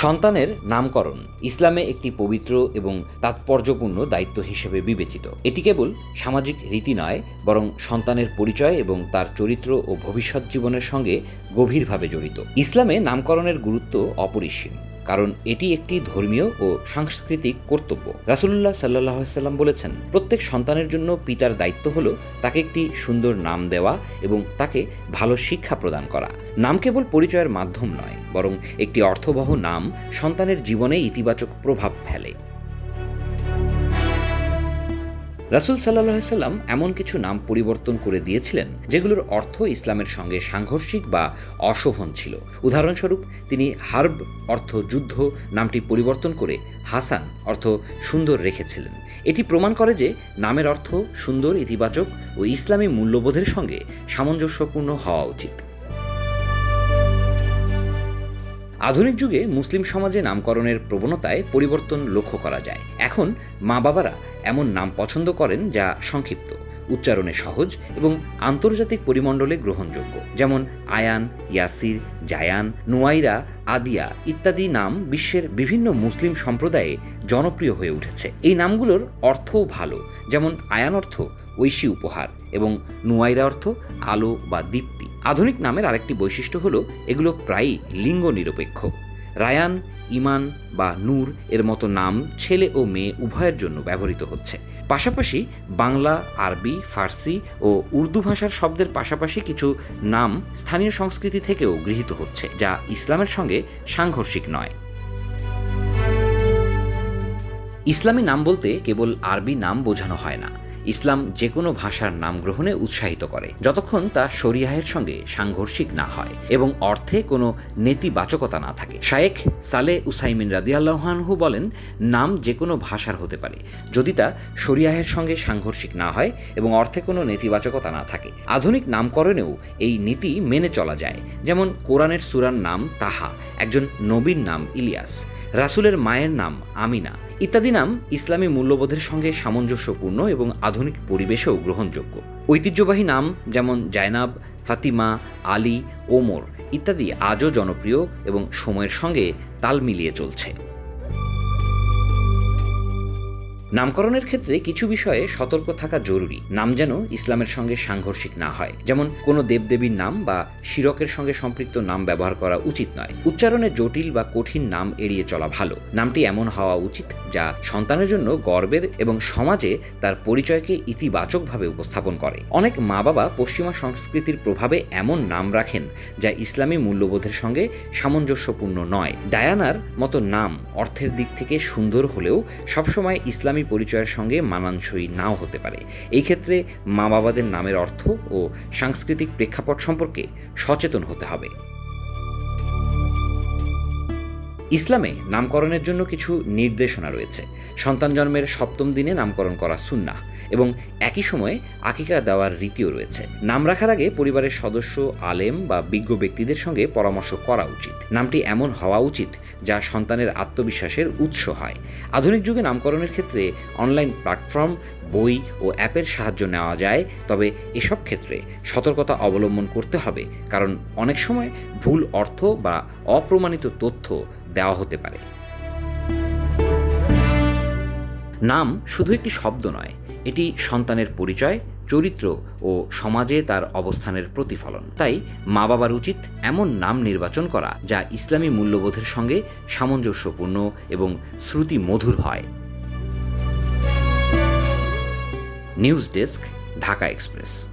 সন্তানের নামকরণ ইসলামে একটি পবিত্র এবং তাৎপর্যপূর্ণ দায়িত্ব হিসেবে বিবেচিত। এটি কেবল সামাজিক রীতি নয়, বরং সন্তানের পরিচয় এবং তার চরিত্র ও ভবিষ্যৎ জীবনের সঙ্গে গভীরভাবে জড়িত। ইসলামে নামকরণের গুরুত্ব অপরিসীম। কারণ এটি একটি ধর্মীয় ও সাংস্কৃতিক কর্তব্য। রাসুল্লাহ সাল্লাহ সাল্লাম বলেছেন, প্রত্যেক সন্তানের জন্য পিতার দায়িত্ব হল তাকে একটি সুন্দর নাম দেওয়া এবং তাকে ভালো শিক্ষা প্রদান করা। নাম কেবল পরিচয়ের মাধ্যম নয়, বরং একটি অর্থবহ নাম সন্তানের জীবনে ইতিবাচক প্রভাব ফেলে। রাসুল সাল্লাহ সাল্লাম এমন কিছু নাম পরিবর্তন করে দিয়েছিলেন, যেগুলোর অর্থ ইসলামের সঙ্গে সাংঘর্ষিক বা অশোভন ছিল। উদাহরণস্বরূপ, তিনি হার্ব অর্থ যুদ্ধ নামটি পরিবর্তন করে হাসান অর্থ সুন্দর রেখেছিলেন। এটি প্রমাণ করে যে নামের অর্থ সুন্দর, ইতিবাচক ও ইসলামী মূল্যবোধের সঙ্গে সামঞ্জস্যপূর্ণ হওয়া উচিত। আধুনিক যুগে মুসলিম সমাজে নামকরণের প্রবণতায় পরিবর্তন লক্ষ্য করা যায়। এখন মা বাবারা এমন নাম পছন্দ করেন যা সংক্ষিপ্ত, উচ্চারণে সহজ এবং আন্তর্জাতিক পরিমণ্ডলে গ্রহণযোগ্য। যেমন আয়ান, ইয়াসির, জায়ান, নোয়াইরা, আদিয়া ইত্যাদি নাম বিশ্বের বিভিন্ন মুসলিম সম্প্রদায়ে জনপ্রিয় হয়ে উঠেছে। এই নামগুলোর অর্থও ভালো। যেমন আয়ান অর্থ ঐশী উপহার এবং নুয়াইরা অর্থ আলো বা দীপ্তি। আধুনিক নামের আরেকটি বৈশিষ্ট্য হলো, এগুলো প্রায়ই লিঙ্গ নিরপেক্ষ রায়ান, ইমান বা নূর এর মতো নাম ছেলে ও মেয়ে উভয়ের জন্য ব্যবহৃত হচ্ছে। পাশাপাশি বাংলা, আরবি, ফার্সি ও উর্দু ভাষার শব্দের পাশাপাশি কিছু নাম স্থানীয় সংস্কৃতি থেকেও গৃহীত হচ্ছে, যা ইসলামের সঙ্গে সাংঘর্ষিক নয়। ইসলামী নাম বলতে কেবল আরবি নাম বোঝানো হয় না। ইসলাম যে কোনো ভাষার নাম গ্রহণে উৎসাহিত করে, যতক্ষণ তা শরিয়াহের সঙ্গে সাংঘর্ষিক না হয় এবং অর্থে কোনো নেতিবাচকতা না থাকে। শায়েখ সালে উসাইমিন রাদিয়াল্লাহানহু বলেন, নাম যে কোনো ভাষার হতে পারে, যদি তা শরিয়াহের সঙ্গে সাংঘর্ষিক না হয় এবং অর্থে কোনো নেতিবাচকতা না থাকে। আধুনিক নামকরণেও এই নীতি মেনে চলা যায়, যেমন কোরআনের সুরার নাম তাহা, একজন নবীর নাম ইলিয়াস, রাসুলের মায়ের নাম আমিনা ইত্যাদি নাম ইসলামী মূল্যবোধের সঙ্গে সামঞ্জস্যপূর্ণ এবং আধুনিক পরিবেশেও গ্রহণযোগ্য। ঐতিহ্যবাহী নাম যেমন জায়নাব, ফাতিমা, আলী, ওমর ইত্যাদি আজও জনপ্রিয় এবং সময়ের সঙ্গে তাল মিলিয়ে চলছে। নামকরণের ক্ষেত্রে কিছু বিষয়ে সতর্ক থাকা জরুরি। নাম যেন ইসলামের সঙ্গে সাংঘর্ষিক না হয়। যেমন কোনো দেবদেবীর নাম বা শিরকের সঙ্গে সম্পৃক্ত নাম ব্যবহার করা উচিত নয়। উচ্চারণে জটিল বা কঠিন নাম এড়িয়ে চলা ভালো। নামটি এমন হওয়া উচিত যা সন্তানের জন্য গর্বের এবং সমাজে তার পরিচয়কে ইতিবাচকভাবে উপস্থাপন করে। অনেক মা বাবা পশ্চিমা সংস্কৃতির প্রভাবে এমন নাম রাখেন যা ইসলামী মূল্যবোধের সঙ্গে সামঞ্জস্যপূর্ণ নয়। ডায়ানার মতো নাম অর্থের দিক থেকে সুন্দর হলেও সবসময় ইসলামী ইসলামী পরিচয়ের সঙ্গে মানানসই নাও হতে পারে। এই ক্ষেত্রে মা বাবাদের নামের অর্থ ও সাংস্কৃতিক প্রেক্ষাপট সম্পর্কে সচেতন হতে হবে। ইসলামে নামকরণের জন্য কিছু নির্দেশনা রয়েছে। সন্তান জন্মের সপ্তম দিনে নামকরণ করা সুন্না এবং একই সময়ে আকিকা দেওয়ার রীতিও রয়েছে। নাম রাখার আগে পরিবারের সদস্য, আলেম বা বিজ্ঞ ব্যক্তিদের সঙ্গে পরামর্শ করা উচিত। নামটি এমন হওয়া উচিত যা সন্তানের আত্মবিশ্বাসের উৎস হয়। আধুনিক যুগে নামকরণের ক্ষেত্রে অনলাইন প্ল্যাটফর্ম, বই ও অ্যাপের সাহায্য নেওয়া যায়, তবে এসব ক্ষেত্রে সতর্কতা অবলম্বন করতে হবে, কারণ অনেক সময় ভুল অর্থ বা অপ্রমাণিত তথ্য দেওয়া হতে পারে। নাম শুধু একটি শব্দ নয়, এটি সন্তানের পরিচয়, চরিত্র ও সমাজে তার অবস্থানের প্রতিফলন। তাই মা বাবার উচিত এমন নাম নির্বাচন করা যা ইসলামী মূল্যবোধের সঙ্গে সামঞ্জস্যপূর্ণ এবং শ্রুতি মধুর হয়। News desk, Dhaka express.